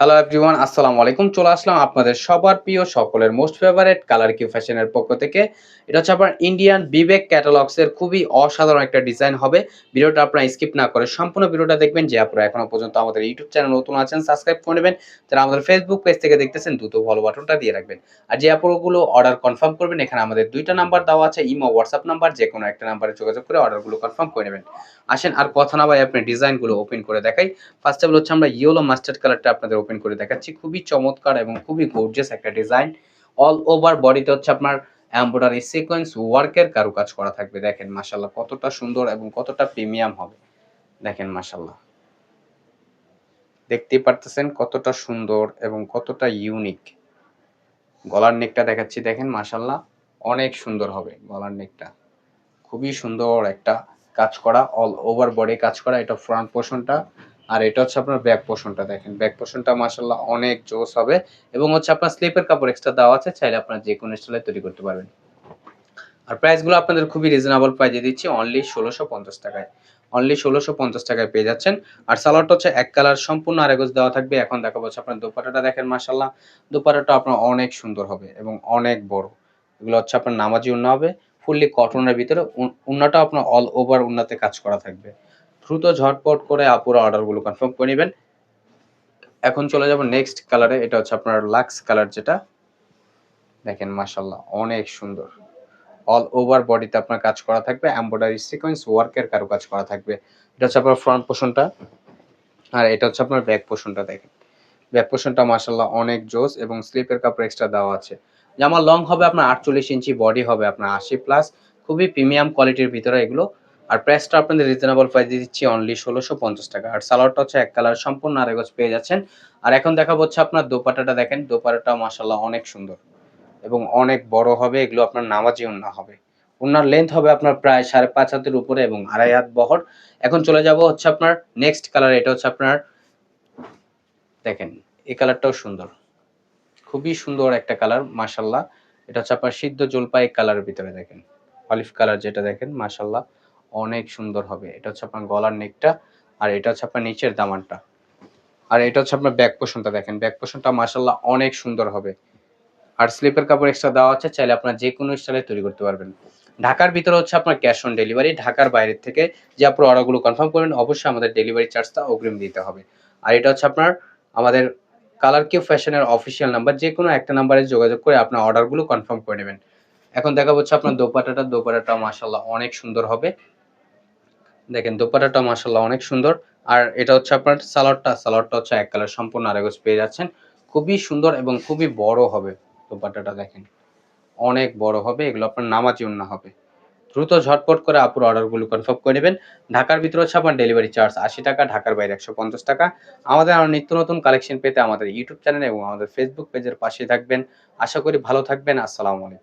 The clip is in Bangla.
হ্যালো এভরিওয়ান আসসালামু আলাইকুম চলে আসলাম আপনাদের সবার প্রিয় সকলের মোস্ট ফেভারিট কালার কিউ ফ্যাশনের পক্ষ থেকে। এটা হচ্ছে আপনার ইন্ডিয়ান বিবেক ক্যাটালগস এর খুবই অসাধারণ একটা ডিজাইন হবে। ভিডিওটা আপনারা স্কিপ না করে সম্পূর্ণ ভিডিওটা দেখবেন। যে আপনারা এখনও পর্যন্ত আমাদের ইউটিউব চ্যানেল নতুন আছেন সাবস্ক্রাইব করে নেবেন। যারা আমাদের ফেসবুক পেজ থেকে দেখতেছেন, দ্রুত ফলো বাটনটা দিয়ে রাখবেন। আর যে আপুরগুলো অর্ডার কনফার্ম করবেন, এখানে আমাদের দুইটা নাম্বার দেওয়া আছে ইমো হোয়াটসঅ্যাপ নাম্বার যে কোনো একটা নাম্বারে যোগাযোগ করে অর্ডারগুলো কনফার্ম করে নেবেন। আসেন, আর কথা না ভাই আপনি ডিজাইনগুলো ওপেন করে দেখাই। ফার্স্ট অফ অল হচ্ছে আমরা ইয়েলো মাস্টার্ড কালারটা আপনাদের ওপেন করে দেখাচ্ছি। খুবই চমৎকার এবং খুবই গর্জিয়াস একটা ডিজাইন অল ওভার বডিতে হচ্ছে আপনার এমব্রয়ডারি সিকোয়েন্স ওয়ার্কের কারুকাজ করা থাকবে। দেখেন মাশাল্লাহ কতটা সুন্দর এবং কতটা প্রিমিয়াম হবে। দেখেন মাশাল্লাহ দেখতেই পারতেছেন কতটা সুন্দর এবং কতটা ইউনিক গলার নেকটা দেখাচ্ছি। দেখেন মাশাল্লাহ অনেক সুন্দর হবে গলার নেকটা খুবই সুন্দর একটা কাজ করা অল ওভার বডি কাজ করা। এটা ফ্রন্ট পোর্শনটা আর এটা হচ্ছে আপনার ব্যাক পোর্শনটা দেখেন। ব্যাক পোর্শনটা মাশাল্লাহ অনেক জোস হবে এবং হচ্ছে আপনার স্লিপের কাপড় এক্সট্রা দেওয়া আছে, চাইলে আপনার যে কোনো স্টাইলে তৈরি করতে পারবেন। আর প্রাইসগুলো আপনাদের খুবই রিজনেবল প্রাইজে দিচ্ছি অনলি ষোলোশো পঞ্চাশ টাকায়। অনলি ষোলোশো পঞ্চাশ টাকায় পেয়ে যাচ্ছেন। আর সালোয়ারটা হচ্ছে এক কালার সম্পূর্ণ আরেগজ দেওয়া থাকবে। এখন দেখা যাচ্ছে আপনার দোপাটাটা দেখেন মাশাল্লাহ দোপাটাটা আপনার অনেক সুন্দর হবে এবং অনেক বড়। এগুলো হচ্ছে আপনার নামাজি উন্না হবে, ফুললি কটনের ভিতরে। উন- উন্নাটা আপনার অল ওভার উন্নাতে কাজ করা থাকবে। দ্রুত ঝটপট করে আপুরা অর্ডারগুলো কনফার্ম করে নেবেন। এখন চলে যাব নেক্সট কালারে এটা হচ্ছে আপনার লাক্স কালার যেটা। দেখেন মাশাল্লাহ অনেক সুন্দর। অল ওভার বডিতে আপনার কাজ করা থাকবে এমব্রয়ডারি সিকোয়েন্স ওয়ার্কের কারও কাজ করা থাকবে। এটা হচ্ছে আপনার ফ্রন্ট পোর্শনটা আর এটা হচ্ছে আপনার ব্যাক পোর্শনটা দেখেন। ব্যাক পোর্শনটা মাশাল্লাহ অনেক জোস এবং স্লিপের কাপড় এক্সট্রা দেওয়া আছে। জামা লং হবে আপনার আটচল্লিশ ইঞ্চি বডি হবে আপনার আশি প্লাস খুবই প্রিমিয়াম কোয়ালিটির ভিতরে এগুলো আর প্রাইসটা আপনাদের রিজনেবল প্রাইস দিচ্ছি অনলি ষোলোশো পঞ্চাশ টাকা। আর সালোয়ারটা হচ্ছে এক কালার সম্পূর্ণ আরেগজ পেয়ে যাচ্ছেন। আর এখন দেখা হচ্ছে আপনার দোপাটাটা দেখেন দোপাটাটা মাশাল্লাহ অনেক সুন্দর এবং অনেক বড় হবে, এগুলো আপনার নামাজি উন্না হবে। উন্নার লেন্থ হবে আপনার প্রায় সাড়ে পাঁচ হাতের উপরে এবং আড়াই হাত বহর। এখন চলে যাব হচ্ছে আপনার নেক্সট কালার এটা হচ্ছে আপনার, দেখেন, এই কালারটাও সুন্দর। খুবই সুন্দর একটা কালার মাশাল্লাহ এটা হচ্ছে আপনার সিদ্ধ জলপাই কালারের ভিতরে দেখেন। অলিভ কালার যেটা দেখেন মাশাল্লাহ অনেক সুন্দর হবে। এটা হচ্ছে আপনার গলার নেকটা আর এটা হচ্ছে আপনার নিচের দামানটা। আর এটা হচ্ছে আপনার ব্যাক পোষণটা দেখেন। ব্যাক পোষণটা মাশাল্লাহ অনেক সুন্দর হবে। আর স্লিপের কাপড় এক্সট্রা দেওয়া আছে, চাইলে আপনার যে কোনো স্টাইলে তৈরি করতে পারবেন। ঢাকার ভিতরে হচ্ছে আপনার ক্যাশ অন ডেলিভারি ঢাকার বাইরের থেকে যে আপনার অর্ডারগুলো কনফার্ম করবেন, অবশ্যই আমাদের ডেলিভারি চার্জটা অগ্রিম দিতে হবে। আর এটা হচ্ছে আপনার আমাদের কালার কিউ ফ্যাশনের অফিসিয়াল নাম্বার যে কোনো একটা নাম্বারে যোগাযোগ করে আপনার অর্ডারগুলো কনফার্ম করে নেবেন। এখন দেখা হচ্ছে আপনার দোপাটাটা দোপাটাটা মাশাল্লাহ অনেক সুন্দর হবে। দেখেন, দোপাটাটা মাশাল্লাহ অনেক সুন্দর। আর এটা হচ্ছে আপনার সালোয়ারটা। সালোয়ারটা হচ্ছে এক কালার, সম্পূর্ণ আরেগজ পেয়ে যাচ্ছেন। খুবই সুন্দর এবং খুবই বড় হবে দোপাটাটা, দেখেন। অনেক বড় হবে, এগুলো আপনার নামাজি উন্না হবে। দ্রুত ঝটপট করে আপুর অর্ডারগুলো কনফার্ম করে নেবেন। ঢাকার ভিতরে হচ্ছে আপনার ডেলিভারি চার্জ আশি টাকা, ঢাকার বাইরে একশো পঞ্চাশ টাকা। আমাদের আরও নিত্য নতুন কালেকশন পেতে আমাদের ইউটিউব চ্যানেল এবং আমাদের ফেসবুক পেজের পাশে থাকবেন। আশা করি ভালো থাকবেন। আসসালামু আলাইকুম।